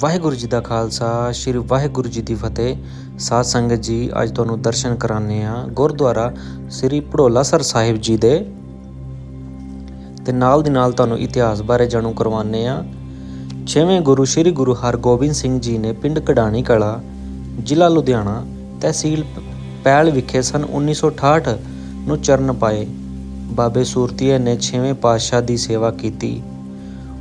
ਵਾਹਿਗੁਰੂ ਜੀ ਦਾ ਖਾਲਸਾ, ਸ੍ਰੀ ਵਾਹਿਗੁਰੂ ਜੀ ਦੀ ਫਤਿਹ। ਸਾਧ ਸੰਗਤ ਜੀ, ਅੱਜ ਤੁਹਾਨੂੰ ਦਰਸ਼ਨ ਕਰਾਣੇ ਆ ਗੁਰਦੁਆਰਾ ਸ੍ਰੀ ਭੜੋਲਾਸਰ ਸਾਹਿਬ ਜੀ ਦੇ। ਤੇ ਨਾਲ ਦੀ ਨਾਲ ਤੁਹਾਨੂੰ ਇਤਿਹਾਸ ਬਾਰੇ ਜਾਣੂ ਕਰਵਾਣੇ ਆ ਛੇਵੇਂ ਗੁਰੂ ਸ੍ਰੀ ਗੁਰੂ ਹਰਗੋਬਿੰਦ ਸਿੰਘ ਜੀ ਨੇ ਪਿੰਡ ਕਢਾਣੀ ਕਲਾ, ਜ਼ਿਲ੍ਹਾ ਲੁਧਿਆਣਾ ਤਹਿਸੀਲ ਪ- ਪੈਲ ਵਿਖੇ ਸਨ 1968 ਨੂੰ ਚਰਨ ਪਾਏ। ਬਾਬੇ ਸੂਰਤੀਏ ਨੇ ਛੇਵੇਂ ਪਾਤਸ਼ਾਹ ਦੀ ਸੇਵਾ ਕੀਤੀ।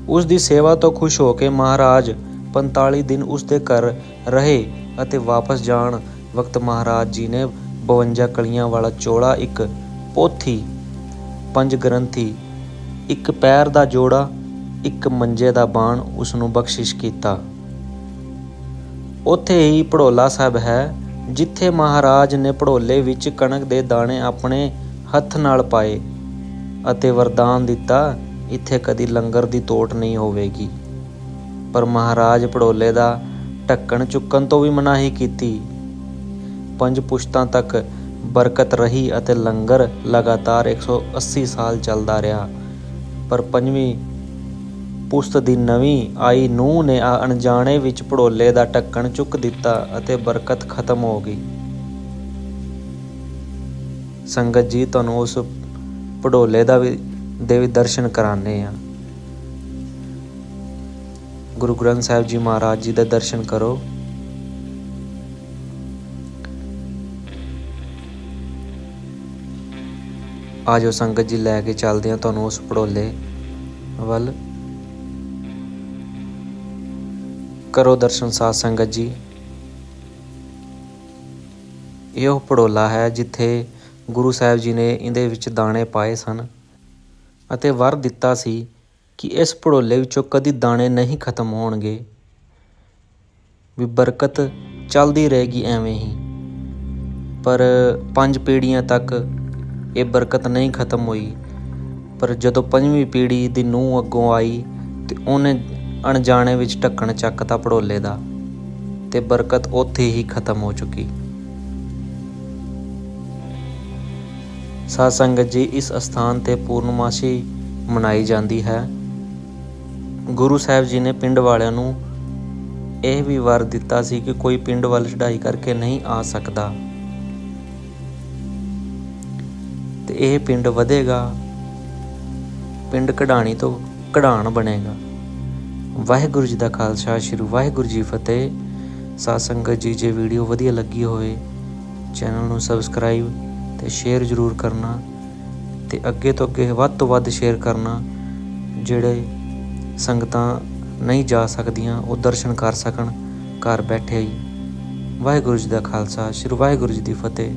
ਉਸ ਦੀ ਸੇਵਾ ਤੋਂ ਖੁਸ਼ ਹੋ ਕੇ ਮਹਾਰਾਜ 45 ਦਿਨ ਉਸ ਦੇ ਘਰ ਰਹੇ ਅਤੇ ਵਾਪਸ ਜਾਣ ਵਕਤ ਮਹਾਰਾਜ ਜੀ ਨੇ 52 ਕਲੀਆਂ ਵਾਲਾ ਚੋਲਾ ਇੱਕ ਪੋਥੀ, ਪੰਜ ਗ੍ਰੰਥੀ, ਇੱਕ ਪੈਰ ਦਾ ਜੋੜਾ, ਇੱਕ ਮੰਜੇ ਦਾ ਬਾਣ ਉਸ ਨੂੰ ਬਖਸ਼ਿਸ਼ ਕੀਤਾ। ਉੱਥੇ ਹੀ ਭੜੋਲਾ ਸਾਹਿਬ ਹੈ, ਜਿੱਥੇ ਮਹਾਰਾਜ ਨੇ ਭੜੋਲੇ ਵਿੱਚ ਕਣਕ ਦੇ ਦਾਣੇ ਆਪਣੇ ਹੱਥ ਨਾਲ ਪਾਏ ਅਤੇ ਵਰਦਾਨ ਦਿੱਤਾ, ਇੱਥੇ ਕਦੀ ਲੰਗਰ ਦੀ ਤੋਟ ਨਹੀਂ ਹੋਵੇਗੀ। ਪਰ ਮਹਾਰਾਜ ਪੜੋਲੇ ਦਾ ਢੱਕਣ ਚੁੱਕਣ ਤੋਂ ਵੀ ਮਨਾਹੀ ਕੀਤੀ। ਪੰਜ ਪੁਸ਼ਤਾਂ ਤੱਕ ਬਰਕਤ ਰਹੀ ਅਤੇ ਲੰਗਰ ਲਗਾਤਾਰ 180 ਸਾਲ ਚੱਲਦਾ ਰਿਹਾ। ਪਰ ਪੰਜਵੀਂ ਪੁਸਤ ਦੀ ਨਵੀਂ ਆਈ ਨੂੰਹ ਨੇ ਅਣਜਾਣੇ ਵਿੱਚ ਪੜੋਲੇ ਦਾ ਢੱਕਣ ਚੁੱਕ ਦਿੱਤਾ ਅਤੇ ਬਰਕਤ ਖਤਮ ਹੋ ਗਈ। ਸੰਗਤ ਜੀ, ਤੁਹਾਨੂੰ ਉਸ ਭੜੋਲੇ ਦਾ ਵੀ ਦੇ ਵੀ ਦਰਸ਼ਨ ਕਰਾਣੇ ਆ ਗੁਰੂ ਗ੍ਰੰਥ ਸਾਹਿਬ ਜੀ ਮਹਾਰਾਜ ਜੀ ਦੇ ਦਰਸ਼ਨ ਕਰੋ। ਆਜੋ ਸੰਗਤ ਜੀ ਲੈ ਕੇ ਚੱਲਦੇ ਆ ਤੁਹਾਨੂੰ ਉਸ ਪੜੋਲੇ ਵੱਲ। ਕਰੋ ਦਰਸ਼ਨ ਸਾਧ ਸੰਗਤ ਜੀ। ਇਹ ਉਹ ਪੜੋਲਾ ਹੈ ਜਿੱਥੇ ਗੁਰੂ ਸਾਹਿਬ ਜੀ ਨੇ ਇਹਦੇ ਵਿੱਚ ਦਾਣੇ ਪਾਏ ਸਨ ਅਤੇ ਵਰ ਦਿੱਤਾ ਸੀ। ਕਿ ਇਸ ਭੜੋਲੇ ਵਿੱਚੋਂ ਕਦੀ ਦਾਣੇ ਨਹੀਂ ਖਤਮ ਹੋਣਗੇ। ਵੀ ਬਰਕਤ ਚੱਲਦੀ ਰਹੇਗੀ ਐਵੇਂ ਹੀ। ਪਰ ਪੰਜ ਪੀੜ੍ਹੀਆਂ ਤੱਕ ਇਹ ਬਰਕਤ ਨਹੀਂ ਖਤਮ ਹੋਈ। ਪਰ ਜਦੋਂ ਪੰਜਵੀਂ ਪੀੜ੍ਹੀ ਦੀ ਨੂੰਹ ਅੱਗੋਂ ਆਈ ਤੇ ਉਹਨੇ ਅਣਜਾਣੇ ਵਿੱਚ ਢੱਕਣ ਚੱਕਤਾ ਪੜੋਲੇ ਦਾ ਤੇ ਬਰਕਤ ਉੱਥੇ ਹੀ ਖਤਮ ਹੋ ਚੁੱਕੀ। ਸਾਧ ਸੰਗਤ ਜੀ, ਇਸ ਅਸਥਾਨ ਤੇ ਪੂਰਨਮਾਸ਼ੀ ਮਨਾਈ ਜਾਂਦੀ ਹੈ। ਗੁਰੂ ਸਾਹਿਬ ਜੀ ਨੇ ਪਿੰਡ ਵਾਲਿਆਂ ਨੂੰ ਇਹ ਵੀ ਵਰ ਦਿੱਤਾ ਸੀ ਕਿ ਕੋਈ ਪਿੰਡ ਵੱਲ ਚੜ੍ਹਾਈ ਕਰਕੇ ਨਹੀਂ ਆ ਸਕਦਾ। ਤੇ ਇਹ ਪਿੰਡ ਵਧੇਗਾ। ਪਿੰਡ ਕਢਾਣੀ ਤੋਂ ਕਢਾਣ ਬਣੇਗਾ। ਵਾਹਿਗੁਰੂ ਜੀ ਦਾ ਖਾਲਸਾ, ਸ੍ਰੀ ਵਾਹਿਗੁਰੂ ਜੀ ਫਤਿਹ। ਸਾਧ ਸੰਗਤ ਜੀ, ਜੇ ਵੀਡੀਓ ਵਧੀਆ ਲੱਗੀ ਹੋਵੇ, ਚੈਨਲ ਨੂੰ ਸਬਸਕ੍ਰਾਈਬ ਤੇ ਸ਼ੇਅਰ ਜ਼ਰੂਰ ਕਰਨਾ ਤੇ ਅੱਗੇ ਤੋਂ ਅੱਗੇ ਵੱਧ ਤੋਂ ਵੱਧ ਸ਼ੇਅਰ ਕਰਨਾ, ਜਿਹੜੇ ਸੰਗਤਾਂ ਨਹੀਂ ਜਾ ਸਕਦੀਆਂ, ਉਹ ਦਰਸ਼ਨ ਕਰ ਸਕਣ, ਘਰ ਬੈਠੇ ਹੀ। ਵਾਹਿਗੁਰੂ ਜੀ ਦਾ ਖਾਲਸਾ, ਸ੍ਰੀ ਵਾਹਿਗੁਰੂ ਜੀ ਦੀ ਫਤਿਹ।